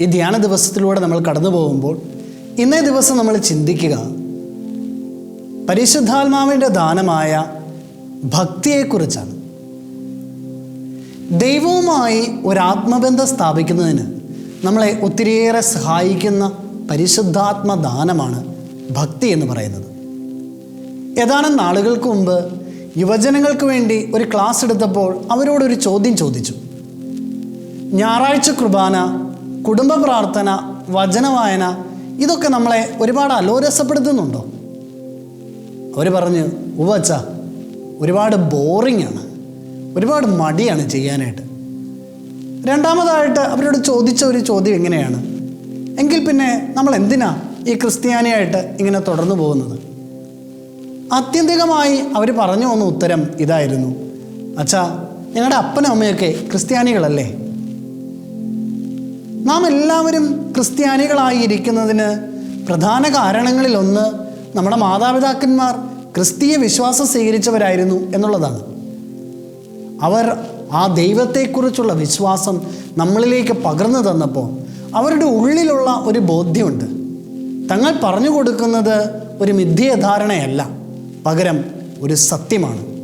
ഈ ധ്യാന ദിവസത്തിലൂടെ നമ്മൾ കടന്നു പോകുമ്പോൾ ഇന്നേ ദിവസം നമ്മൾ ചിന്തിക്കുക പരിശുദ്ധാത്മാവിന്റെ ദാനമായ ഭക്തിയെക്കുറിച്ചാണ്. ദൈവവുമായി ഒരാത്മബന്ധം സ്ഥാപിക്കുന്നതിന് നമ്മളെ ഒത്തിരിയേറെ സഹായിക്കുന്ന പരിശുദ്ധാത്മ ദാനമാണ് ഭക്തി എന്ന് പറയുന്നത്. ഏതാനും നാളുകൾക്ക് മുമ്പ് യുവജനങ്ങൾക്ക് വേണ്ടി ഒരു ക്ലാസ് എടുത്തപ്പോൾ അവരോടൊരു ചോദ്യം ചോദിച്ചു. ഞായറാഴ്ച കുർബാന കുടുംബ പ്രാർത്ഥന വചനവായന ഇതൊക്കെ നമ്മളെ ഒരുപാട് അലോരസപ്പെടുത്തുന്നുണ്ടോ? അവർ പറഞ്ഞ് ഉവച്ച ഒരുപാട് ബോറിംഗ് ആണ്. ഒരുപാട് മടിയാണ് ചെയ്യാനായിട്ട്. രണ്ടാമതായിട്ട് അവരോട് ചോദിച്ച ഒരു ചോദ്യം എങ്ങനെയാണ്? എങ്കിൽ പിന്നെ നമ്മൾ എന്തിനാ ഈ ക്രിസ്ത്യാനിയായിട്ട് ഇങ്ങനെ തുടർന്നു പോകുന്നത്? ആത്യന്തികമായി അവർ പറഞ്ഞു വന്ന ഉത്തരം ഇതായിരുന്നു. അച്ഛാ ഞങ്ങളുടെ അപ്പനും അമ്മയൊക്കെ ക്രിസ്ത്യാനികളല്ലേ? നാം എല്ലാവരും ക്രിസ്ത്യാനികളായി ഇരിക്കുന്നതിന് പ്രധാന കാരണങ്ങളിലൊന്ന് നമ്മുടെ മാതാപിതാക്കന്മാർ ക്രിസ്തീയ വിശ്വാസം സ്വീകരിച്ചവരായിരുന്നു എന്നുള്ളതാണ്. അവർ ആ ദൈവത്തെക്കുറിച്ചുള്ള വിശ്വാസം നമ്മളിലേക്ക് പകർന്നു തന്നപ്പോൾ അവരുടെ ഉള്ളിലുള്ള ഒരു ബോധ്യമുണ്ട്. തങ്ങൾ പറഞ്ഞു കൊടുക്കുന്നത് ഒരു മിഥ്യധാരണയല്ല പകരം ഒരു സത്യമാണ്.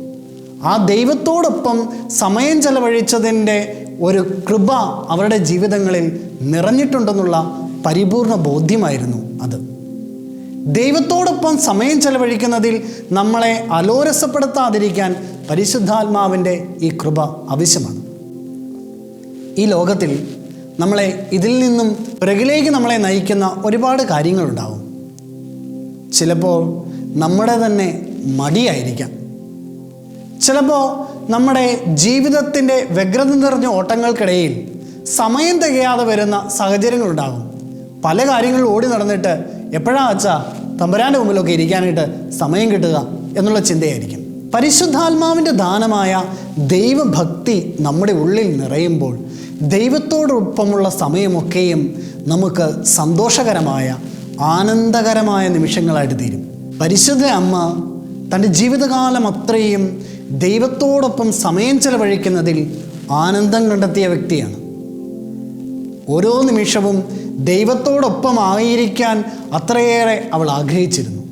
ആ ദൈവത്തോടൊപ്പം സമയം ചെലവഴിച്ചതിന്റെ ഒരു കൃപ അവരുടെ ജീവിതങ്ങളിൽ നിറഞ്ഞിട്ടുണ്ടെന്നുള്ള പരിപൂർണ ബോധ്യമായിരുന്നു അത്. ദൈവത്തോടൊപ്പം സമയം ചെലവഴിക്കുന്നതിൽ നമ്മളെ അലോരസപ്പെടുത്താതിരിക്കാൻ പരിശുദ്ധാത്മാവിന്റെ ഈ കൃപ ആവശ്യമാണ്. ഈ ലോകത്തിൽ നമ്മളെ ഇതിൽ നിന്നും പിറകിലേക്ക് നമ്മളെ നയിക്കുന്ന ഒരുപാട് കാര്യങ്ങളുണ്ടാവും. ചിലപ്പോൾ നമ്മുടെ തന്നെ മടിയായിരിക്കാം. ചിലപ്പോൾ നമ്മുടെ ജീവിതത്തിന്റെ വ്യഗ്രത നിറഞ്ഞ ഓട്ടങ്ങൾക്കിടയിൽ സമയം തികയാതെ വരുന്ന സാഹചര്യങ്ങളുണ്ടാകും പല കാര്യങ്ങളും ഓടി നടന്നിട്ട് എപ്പോഴാ അച്ഛാ തമ്പുരാന്റെ മുമ്പിലൊക്കെ ഇരിക്കാനായിട്ട് സമയം കിട്ടുക എന്നുള്ള ചിന്തയായിരിക്കും. പരിശുദ്ധാത്മാവിന്റെ ദാനമായ ദൈവഭക്തി നമ്മുടെ ഉള്ളിൽ നിറയുമ്പോൾ ദൈവത്തോടൊപ്പമുള്ള സമയമൊക്കെയും നമുക്ക് സന്തോഷകരമായ ആനന്ദകരമായ നിമിഷങ്ങളായിട്ട് തീരും. പരിശുദ്ധ അമ്മ തന്റെ ജീവിതകാലം അത്രയും ദൈവത്തോടൊപ്പം സമയം ചെലവഴിക്കുന്നതിൽ ആനന്ദം കണ്ടെത്തിയ വ്യക്തിയാണ്. ഓരോ നിമിഷവും ദൈവത്തോടൊപ്പം ആയിരിക്കാൻ അത്രയേറെ അവൾ ആഗ്രഹിച്ചിരുന്നു.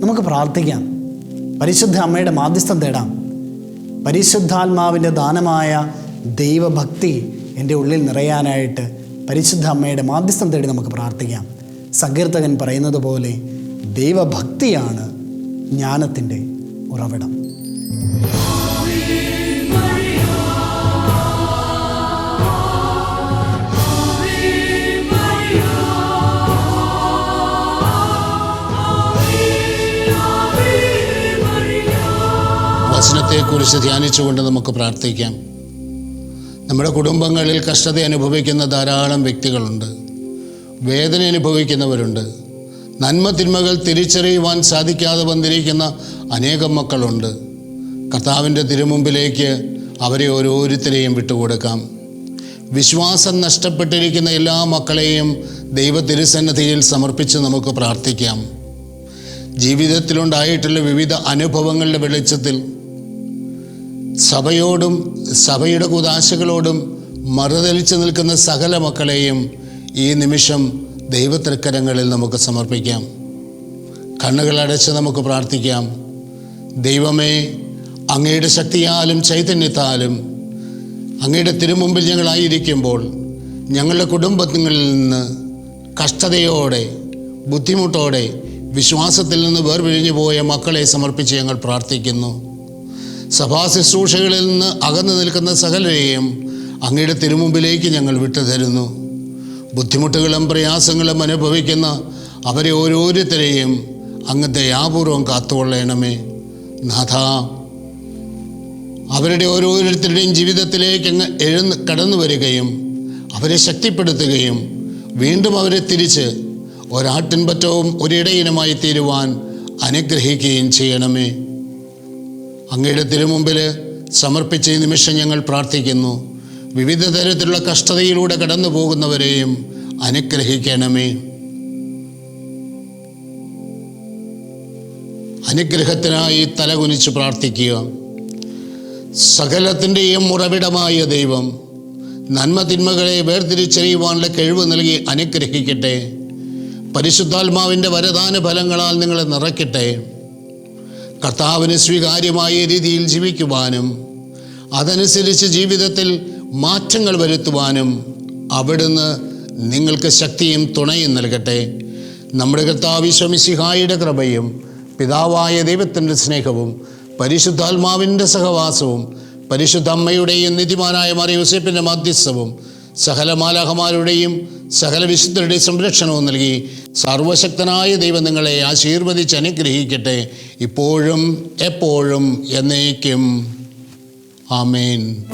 നമുക്ക് പ്രാർത്ഥിക്കാം. പരിശുദ്ധ അമ്മയുടെ മാധ്യസ്ഥം തേടാം. പരിശുദ്ധാത്മാവിന്റെ ദാനമായ ദൈവഭക്തി എന്റെ ഉള്ളിൽ നിറയാനായിട്ട് പരിശുദ്ധ അമ്മയുടെ മാധ്യസ്ഥം തേടി നമുക്ക് പ്രാർത്ഥിക്കാം. സങ്കീർത്തകൻ പറയുന്നത് പോലെ ദൈവഭക്തിയാണ് ജ്ഞാനത്തിന്റെ ഉറവിടം. വചനത്തെക്കുറിച്ച് ധ്യാനിച്ചുകൊണ്ട് നമുക്ക് പ്രാർത്ഥിക്കാം. നമ്മുടെ കുടുംബങ്ങളിൽ കഷ്ടത അനുഭവിക്കുന്ന ധാരാളം വ്യക്തികളുണ്ട്. വേദന അനുഭവിക്കുന്നവരുണ്ട്. നന്മ തിന്മകൾ തിരിച്ചറിയുവാൻ സാധിക്കാതെ വന്നിരിക്കുന്ന അനേകം മക്കളുണ്ട്. കർത്താവിന്റെ തിരുമുമ്പിലേക്ക് അവരെ ഓരോരുത്തരെയും വിട്ടുകൊടുക്കാം. വിശ്വാസം നഷ്ടപ്പെട്ടിരിക്കുന്ന എല്ലാ മക്കളെയും ദൈവ തിരുസന്നതിയിൽ സമർപ്പിച്ച് നമുക്ക് പ്രാർത്ഥിക്കാം. ജീവിതത്തിലുണ്ടായിട്ടുള്ള വിവിധ അനുഭവങ്ങളുടെ വെളിച്ചത്തിൽ സഭയോടും സഭയുടെ കുതാശകളോടും മറുതലിച്ചു നിൽക്കുന്ന സകല മക്കളെയും ഈ നിമിഷം ദൈവത്തൃക്കരങ്ങളിൽ നമുക്ക് സമർപ്പിക്കാം. കണ്ണുകളടച്ച് നമുക്ക് പ്രാർത്ഥിക്കാം. ദൈവമേ അങ്ങയുടെ ശക്തിയാലും ചൈതന്യത്താലും അങ്ങയുടെ തിരുമുമ്പിൽ ഞങ്ങളായിരിക്കുമ്പോൾ ഞങ്ങളുടെ കുടുംബങ്ങളിൽ നിന്ന് കഷ്ടതയോടെ ബുദ്ധിമുട്ടോടെ വിശ്വാസത്തിൽ നിന്ന് വേർപിരിഞ്ഞു പോയ മക്കളെ സമർപ്പിച്ച് ഞങ്ങൾ പ്രാർത്ഥിക്കുന്നു. സഭാ ശുശ്രൂഷകളിൽ നിന്ന് അകന്നു നിൽക്കുന്ന സകലരെയും അങ്ങയുടെ തിരുമുമ്പിലേക്ക് ഞങ്ങൾ വിട്ടുതരുന്നു. ബുദ്ധിമുട്ടുകളും പ്രയാസങ്ങളും അനുഭവിക്കുന്ന അവരെ ഓരോരുത്തരെയും അങ്ങ് ദയാപൂർവം കാത്തുകൊള്ളണമേ. നാഥ അവരുടെ ഓരോരുത്തരുടെയും ജീവിതത്തിലേക്ക് എഴുന്ന് കടന്നു വരികയും അവരെ ശക്തിപ്പെടുത്തുകയും വീണ്ടും അവരെ തിരിച്ച് ഒരാട്ടിൻപറ്റവും ഒരിടയിനുമായി തീരുവാൻ അനുഗ്രഹിക്കുകയും ചെയ്യണമേ. അങ്ങയുടെ തിരുമുമ്പിൽ സമർപ്പിച്ച ഈ നിമിഷം ഞങ്ങൾ പ്രാർത്ഥിക്കുന്നു. വിവിധ തരത്തിലുള്ള കഷ്ടതയിലൂടെ കടന്നു പോകുന്നവരെയും അനുഗ്രഹിക്കണമേ. അനുഗ്രഹത്തിനായി തലകുനിച്ച് പ്രാർത്ഥിക്കുക. സകലത്തിന്റെയും ഉറവിടമായ ദൈവം നന്മ തിന്മകളെ വേർതിരിച്ചറിയുവാനുള്ള കഴിവ് നൽകി അനുഗ്രഹിക്കട്ടെ. പരിശുദ്ധാത്മാവിന്റെ വരദാന ഫലങ്ങളാൽ നിങ്ങളെ നിറയ്ക്കട്ടെ. കർത്താവിന് സ്വീകാര്യമായ രീതിയിൽ ജീവിക്കുവാനും അതനുസരിച്ച് ജീവിതത്തിൽ മാറ്റങ്ങൾ വരുത്തുവാനും അവിടുന്ന് നിങ്ങൾക്ക് ശക്തിയും തുണയും നൽകട്ടെ. നമ്മുടെ കർത്താവ് ശമിസിഹായുടെ കൃപയും പിതാവായ ദൈവത്തിന്റെ സ്നേഹവും പരിശുദ്ധാത്മാവിന്റെ സഹവാസവും പരിശുദ്ധ അമ്മയുടെയും നിധിമാനായ മറിയൂസേപ്പിന്റെ മാധ്യസ്ഥവും സകല മാലാഹമാരുടെയും സകല വിശുദ്ധരുടെയും സംരക്ഷണവും നൽകി സർവശക്തനായ ദൈവം നിങ്ങളെ ആശീർവദിച്ച് അനുഗ്രഹിക്കട്ടെ. ഇപ്പോഴും എപ്പോഴും എന്നേക്കും. ആമേൻ.